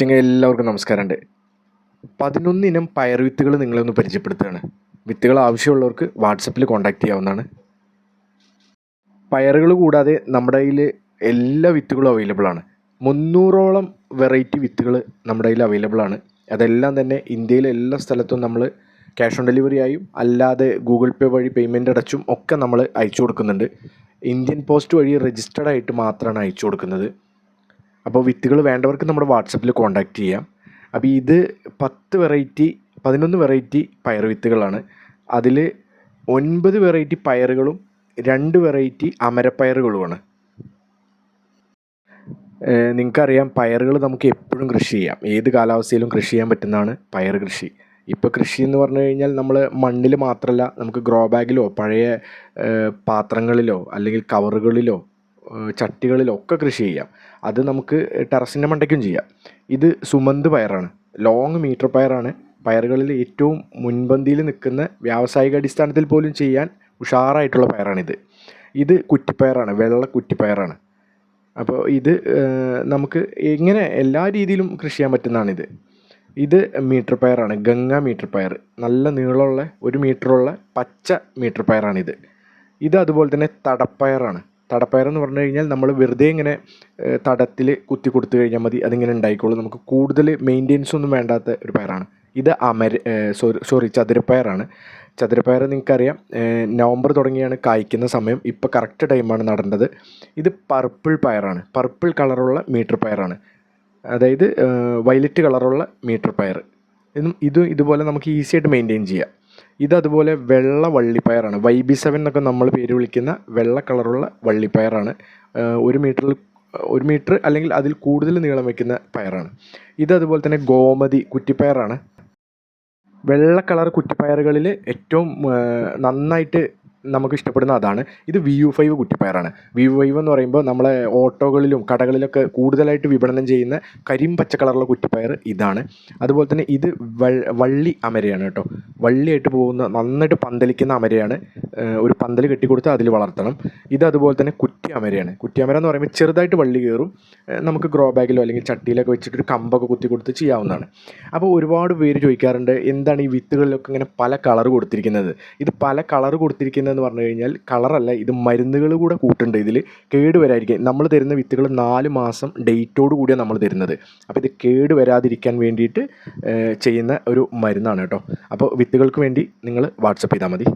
ചങ്ങ എല്ലാവർക്കും നമസ്കാരമുണ്ട്. പതിനൊന്ന് ഇനം പയർ വിത്തുകൾ നിങ്ങളെ ഒന്ന് പരിചയപ്പെടുത്തുകയാണ്. വിത്തുകൾ ആവശ്യമുള്ളവർക്ക് വാട്സപ്പിൽ കോൺടാക്റ്റ് ചെയ്യാവുന്നതാണ്. പയറുകൾ കൂടാതെ നമ്മുടെ കയ്യിൽ എല്ലാ വിത്തുകളും അവൈലബിൾ ആണ്. മുന്നൂറോളം വെറൈറ്റി വിത്തുകൾ നമ്മുടെ കയ്യിൽ അവൈലബിൾ ആണ്. അതെല്ലാം തന്നെ ഇന്ത്യയിലെ എല്ലാ സ്ഥലത്തും നമ്മൾ ക്യാഷ് ഓൺ ഡെലിവറി ആയും അല്ലാതെ ഗൂഗിൾ പേ വഴി പേയ്മെന്റ് അടച്ചും ഒക്കെ നമ്മൾ അയച്ചു കൊടുക്കുന്നുണ്ട്. ഇന്ത്യൻ പോസ്റ്റ് വഴി രജിസ്റ്റർഡ് ആയിട്ട് മാത്രമാണ് അയച്ചു കൊടുക്കുന്നത്. അപ്പോൾ വിത്തുകൾ വേണ്ടവർക്ക് നമ്മുടെ വാട്സപ്പിൽ കോൺടാക്റ്റ് ചെയ്യാം. അപ്പോൾ ഇത് പത്ത് വെറൈറ്റി പതിനൊന്ന് വെറൈറ്റി പയർ വിത്തുകളാണ്. അതിൽ ഒൻപത് വെറൈറ്റി പയറുകളും രണ്ട് വെറൈറ്റി അമരപ്പയറുകളുമാണ്. നിങ്ങൾക്കറിയാം പയറുകൾ നമുക്ക് എപ്പോഴും കൃഷി ചെയ്യാം. ഏത് കാലാവസ്ഥയിലും കൃഷി ചെയ്യാൻ പറ്റുന്നതാണ് പയർ കൃഷി. ഇപ്പോൾ കൃഷി എന്ന് പറഞ്ഞു കഴിഞ്ഞാൽ നമ്മൾ മണ്ണിൽ മാത്രമല്ല നമുക്ക് ഗ്രോ ബാഗിലോ പഴയ പാത്രങ്ങളിലോ അല്ലെങ്കിൽ കവറുകളിലോ ഏഹ് ചട്ടികളിലോ ഒക്കെ കൃഷി ചെയ്യാം. അത് നമുക്ക് ടെറസിന്റെ മണ്ടയ്ക്കും ചെയ്യാം. ഇത് സുമന്ത് പയറാണ്. ലോങ് മീറ്റർ പയറാണ്. പയറുകളിൽ ഏറ്റവും മുൻപന്തിയിൽ നിൽക്കുന്ന വ്യാവസായിക അടിസ്ഥാനത്തിൽ പോലും ചെയ്യാൻ ഉഷാറായിട്ടുള്ള പയറാണിത്. ഇത് കുറ്റിപ്പയറാണ്. വെള്ള കുറ്റിപ്പയറാണ്. അപ്പോൾ ഇത് നമുക്ക് എങ്ങനെ എല്ലാ രീതിയിലും കൃഷി ചെയ്യാൻ പറ്റുന്നതാണിത്. ഇത് മീറ്റർ പയറാണ്. ഗംഗ മീറ്റർ പയർ. നല്ല നീളമുള്ള ഒരു മീറ്ററുള്ള പച്ച മീറ്റർ പയറാണിത്. ഇത് അതുപോലെ തന്നെ തടപ്പയറാണ്. തടപ്പയർ എന്ന് പറഞ്ഞു കഴിഞ്ഞാൽ നമ്മൾ വെറുതെ ഇങ്ങനെ തടത്തിൽ കുത്തി കൊടുത്തു കഴിഞ്ഞാൽ മതി അതിങ്ങനെ ഉണ്ടായിക്കോളും. നമുക്ക് കൂടുതൽ മെയിന്റെനൻസ് ഒന്നും വേണ്ടാത്ത ഒരു പയറാണ്. ഇത് അമര സോറി ചതുരപ്പയറാണ്. ചതുരപ്പയർ നിങ്ങൾക്കറിയാം നവംബർ തുടങ്ങിയാണ് കായ്ക്കുന്ന സമയം. ഇപ്പോൾ കറക്റ്റ് ടൈമാണ് നടേണ്ടത് ഇത് പർപ്പിൾ പയറാണ്. പർപ്പിൾ കളറുള്ള മീറ്റർ പയറാണ്. അതായത് വയലറ്റ് കളറുള്ള മീറ്റർ പയർ. ഇതും ഇതും ഇതുപോലെ നമുക്ക് ഈസി ആയിട്ട് മെയിന്റെയിൻ ചെയ്യാം. ഇത് അതുപോലെ വെള്ള വള്ളിപ്പയറാണ്. വൈ ബി സെവൻ എന്നൊക്കെ നമ്മൾ പേര് വിളിക്കുന്ന വെള്ള കളറുള്ള വള്ളിപ്പയറാണ്. ഒരു മീറ്ററിൽ ഒരു മീറ്റർ അല്ലെങ്കിൽ അതിൽ കൂടുതൽ നീളം വയ്ക്കുന്ന പയറാണ്. ഇത് അതുപോലെ തന്നെ ഗോമതി കുറ്റിപ്പയറാണ്. വെള്ള കളർ കുറ്റിപ്പയറുകളിൽ ഏറ്റവും നന്നായിട്ട് നമുക്ക് ഇഷ്ടപ്പെടുന്ന അതാണ്. ഇത് വി യു ഫൈവ് കുറ്റിപ്പയറാണ്. വി യു ഫൈവ് എന്ന് പറയുമ്പോൾ നമ്മളെ ഓട്ടോകളിലും കടകളിലൊക്കെ കൂടുതലായിട്ട് വിപണനം ചെയ്യുന്ന കരിം പച്ച കളറുള്ള കുറ്റിപ്പയർ ഇതാണ്. അതുപോലെ തന്നെ ഇത് വള്ളി അമരയാണ് കേട്ടോ. വള്ളിയായിട്ട് പോകുന്ന നന്നായിട്ട് പന്തലിക്കുന്ന അമരയാണ് ഒരു പന്തൽ കെട്ടിക്കൊടുത്ത് അതിൽ വളർത്തണം. ഇത് അതുപോലെ തന്നെ കുറ്റി അമരയാണ്. കുറ്റി അമര എന്ന് പറയുമ്പോൾ ചെറുതായിട്ട് വള്ളി കയറും നമുക്ക് ഗ്രോ ബാഗിലോ അല്ലെങ്കിൽ ചട്ടിയിലൊക്കെ വെച്ചിട്ട് ഒരു കമ്പൊക്കെ കുത്തി കൊടുത്ത് ചെയ്യാവുന്നതാണ്. അപ്പോൾ ഒരുപാട് പേര് ചോദിക്കാറുണ്ട് എന്താണ് ഈ വിത്തുകളിലൊക്കെ ഇങ്ങനെ പല കളർ കൊടുത്തിരിക്കുന്നത്? ഇത് പല കളർ കൊടുത്തിരിക്കുന്നതെന്ന് പറഞ്ഞു കഴിഞ്ഞാൽ കളറല്ല ഇത് മരുന്നുകൾ കൂടെ കൂട്ടുണ്ട് ഇതിൽ. കേട് വരാതിരിക്കാൻ നമ്മൾ തരുന്ന വിത്തുകൾ നാല് മാസം ഡേറ്റോട് കൂടിയാണ് നമ്മൾ തരുന്നത്. അപ്പോൾ ഇത് കേട് വരാതിരിക്കാൻ വേണ്ടിയിട്ട് ചെയ്യുന്ന ഒരു മരുന്നാണ് കേട്ടോ. അപ്പോൾ വിത്തുകൾക്ക് വേണ്ടി നിങ്ങൾ വാട്സപ്പ് ചെയ്താൽ മതി.